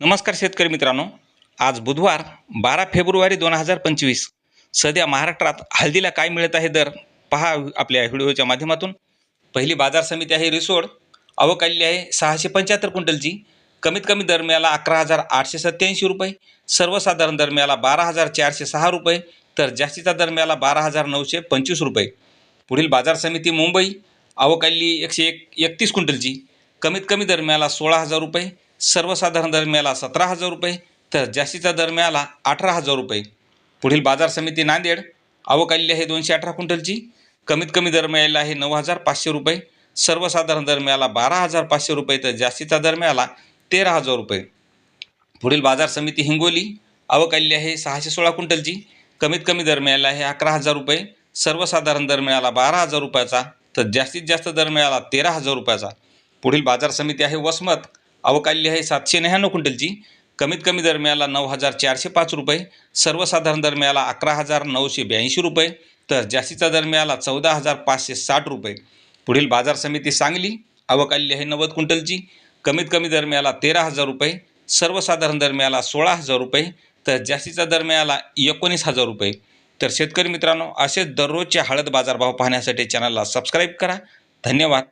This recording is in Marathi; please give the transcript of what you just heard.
नमस्कार शेतकरी मित्रांनो. आज बुधवार बारा फेब्रुवारी दोन हजार पंचवीस. सध्या महाराष्ट्रात हळदीला काय मिळत आहे दर पहा आपल्या व्हिडिओच्या माध्यमातून. पहिली बाजार समिती आहे रिसोड. अवकाली आहे सहाशे पंच्याहत्तर क्विंटलची. कमीत कमी दर मिळाला अकरा हजार आठशे सत्त्याऐंशी रुपये. सर्वसाधारण दर मिळाला बारा हजार चारशे सहा रुपये. तर जास्तीचा दर मिळाला बारा हजार नऊशे पंचवीस रुपये. पुढील बाजार समिती मुंबई. अवकाली एकशे एक एकतीस क्विंटलची. कमीत कमी दर मिळाला सोळा हजार रुपये. सर्वसाधारण दर मिळाला सतरा हजार रुपये तर जास्तीचा दर मिळाला अठरा हजार रुपये. पुढील बाजार समिती नांदेड अवकाली आहे दोनशे अठरा क्विंटलची. कमीत कमी दर मिळालेला आहे नऊ हजार पाचशे रुपये. सर्वसाधारण दर मिळाला बारा हजार पाचशे रुपये तर जास्तीचा दर मिळाला तेरा हजार रुपये. पुढील बाजार समिती हिंगोली अवकाली आहे सहाशे सोळा क्विंटलची. कमीत कमी दर मिळाला आहे अकरा हजार रुपये. सर्वसाधारण दर मिळाला बारा हजार रुपयाचा तर जास्तीत जास्त दर मिळाला तेरा हजार रुपयाचा. पुढील बाजार समिती आहे वसमत अवकाल्य आहे सातशे नव्याण्णव क्विंटलची. कमीत कमी दर मिळाला नऊ हजार चारशे पाच रुपये. सर्वसाधारण दर मिळाला अकरा हजार नऊशे ब्याऐंशी रुपये. तर जास्तीचा दर मिळाला चौदा हजार पाचशे साठ रुपये. पुढील बाजार समिती सांगली अवकाल्य आहे नव्वद क्विंटलची. कमीत कमी दर मिळाला तेरा हजार रुपये. सर्वसाधारण दर मिळाला सोळा हजार रुपये. तर जास्तीचा दर मिळाला एकोणीस हजार रुपये. तर शेतकरी मित्रांनो असेच दररोजचे हळद बाजारभाव पाहण्यासाठी चॅनलला सबस्क्राईब करा. धन्यवाद.